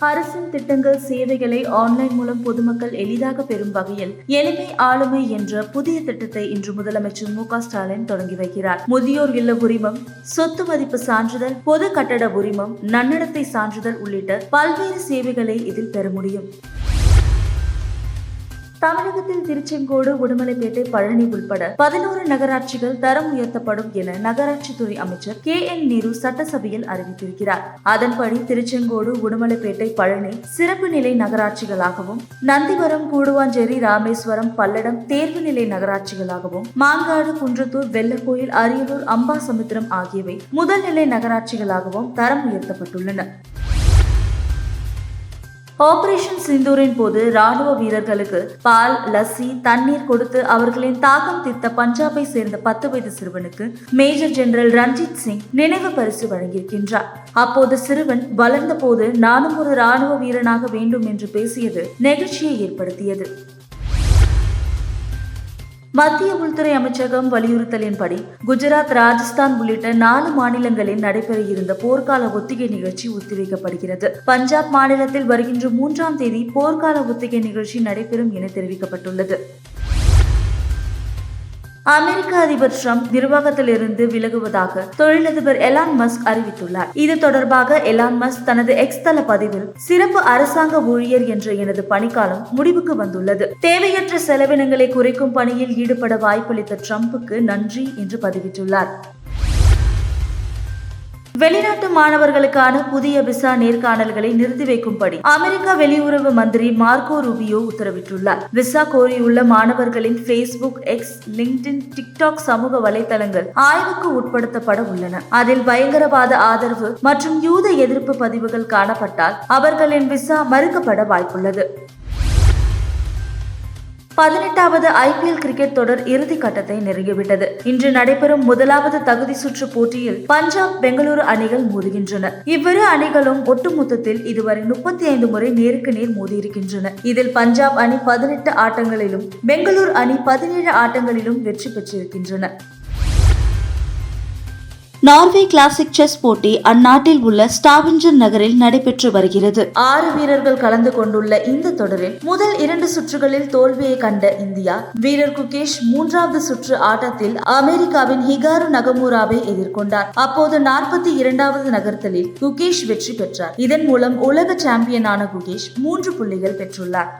அரசின் திட்டங்கள் சேவைகளை ஆன்லைன் மூலம் பொதுமக்கள் எளிதாக பெறும் வகையில் எளிமை ஆளுமை என்ற புதிய திட்டத்தை இன்று முதலமைச்சர் மு ஸ்டாலின் தொடங்கி வைக்கிறார். முதியோர் இல்ல உரிமம் சொத்து மதிப்பு சான்றிதழ் பொது கட்டட உரிமம் நன்னடத்தை சான்றிதழ் உள்ளிட்ட பல்வேறு சேவைகளை இதில் பெற முடியும். தமிழகத்தில் திருச்செங்கோடு உடுமலைப்பேட்டை பழனி உள்பட பதினோரு நகராட்சிகள் தரம் உயர்த்தப்படும் என நகராட்சித்துறை அமைச்சர் கே என் நேரு சட்டசபையில் அறிவித்திருக்கிறார். அதன்படி திருச்செங்கோடு உடுமலைப்பேட்டை பழனி சிறப்பு நிலை நகராட்சிகளாகவும் நந்திவரம் கூடுவாஞ்சேரி ராமேஸ்வரம் பல்லடம் தேர்வு நிலை நகராட்சிகளாகவும் மாங்காடு குன்றத்தூர் வெள்ளக்கோயில் அரியலூர் அம்பாசமுத்திரம் ஆகியவை முதல்நிலை நகராட்சிகளாகவும் தரம் உயர்த்தப்பட்டுள்ளன. ஆபரேஷன் சிந்தூரின் போது ராணுவ வீரர்களுக்கு பால் லஸ்ஸி தண்ணீர் கொடுத்து அவர்களின் தாகம் தீர்த்த பஞ்சாபை சேர்ந்த பத்து வயது சிறுவனுக்கு மேஜர் ஜெனரல் ரஞ்சித் சிங் நினைவு பரிசு வழங்கியிருக்கின்றார். அப்போது சிறுவன் வளர்ந்த போது நானும் ஒரு ராணுவ வீரனாக வேண்டும் என்று பேசியது நெகிழ்ச்சியை ஏற்படுத்தியது. மத்திய உள்துறை அமைச்சகம் வலியுறுத்தலின்படி குஜராத் ராஜஸ்தான் உள்ளிட்ட நாலு மாநிலங்களில் நடைபெற இருந்த போர்க்கால ஒத்திகை நிகழ்ச்சி ஒத்திவைக்கப்படுகிறது. பஞ்சாப் மாநிலத்தில் வருகின்ற மூன்றாம் தேதி போர்க்கால ஒத்திகை நிகழ்ச்சி நடைபெறும் என தெரிவிக்கப்பட்டுள்ளது. அமெரிக்க அதிபர் ட்ரம்ப் நிர்வாகத்திலிருந்து விலகுவதாக தொழிலதிபர் எலான் மஸ்க் அறிவித்துள்ளார். இது தொடர்பாக எலான் மஸ்க் தனது எக்ஸ் தள பதிவில் சிறப்பு அரசாங்க ஊழியர் என்ற எனது பணிக்காலம் முடிவுக்கு வந்துள்ளது. தேவையற்ற செலவினங்களை குறைக்கும் பணியில் ஈடுபட வாய்ப்பளித்த ட்ரம்புக்கு நன்றி என்று பதிவிட்டுள்ளார். வெளிநாட்டு மாணவர்களுக்கான புதிய விசா நேர்காணல்களை நிறுத்தி வைக்கும்படி அமெரிக்க வெளியுறவு மந்திரி மார்க்கோ ரூபியோ உத்தரவிட்டுள்ளார். விசா கோரியுள்ள மாணவர்களின் ஃபேஸ்புக் எக்ஸ் லிங்க்டின் டிக்டாக் சமூக வலைதளங்கள் ஆய்வுக்கு உட்படுத்தப்பட உள்ளன. அதில் பயங்கரவாத ஆதரவு மற்றும் யூத எதிர்ப்பு பதிவுகள் காணப்பட்டால் அவர்களின் விசா மறுக்கப்பட வாய்ப்புள்ளது. பதினெட்டாவது ஐபிஎல் கிரிக்கெட் தொடர் இறுதி கட்டத்தை நெருங்கிவிட்டது. இன்று நடைபெறும் முதலாவது தகுதி சுற்று போட்டியில் பஞ்சாப் பெங்களூரு அணிகள் மோதுகின்றன. இவ்விரு அணிகளும் ஒட்டுமொத்தத்தில் இதுவரை முப்பத்தி ஐந்து முறை நேருக்கு நேர் மோதியிருக்கின்றன. இதில் பஞ்சாப் அணி பதினெட்டு ஆட்டங்களிலும் பெங்களூரு அணி பதினேழு ஆட்டங்களிலும் வெற்றி பெற்றிருக்கின்றன. நார்வே கிளாசிக் செஸ் போட்டி அந்நாட்டில் உள்ள ஸ்டாவிஞ்சர் நகரில் நடைபெற்று வருகிறது. ஆறு வீரர்கள் கலந்து கொண்டுள்ள இந்த தொடரில் முதல் இரண்டு சுற்றுகளில் தோல்வியை கண்ட இந்தியா வீரர் குகேஷ் மூன்றாவது சுற்று ஆட்டத்தில் அமெரிக்காவின் ஹிகாரு நகமூராவை எதிர்கொண்டார். அப்போது நாற்பத்தி இரண்டாவது நகர்த்தலில் குகேஷ் வெற்றி பெற்றார். இதன் மூலம் உலக சாம்பியனான குகேஷ் மூன்று புள்ளிகள் பெற்றுள்ளார்.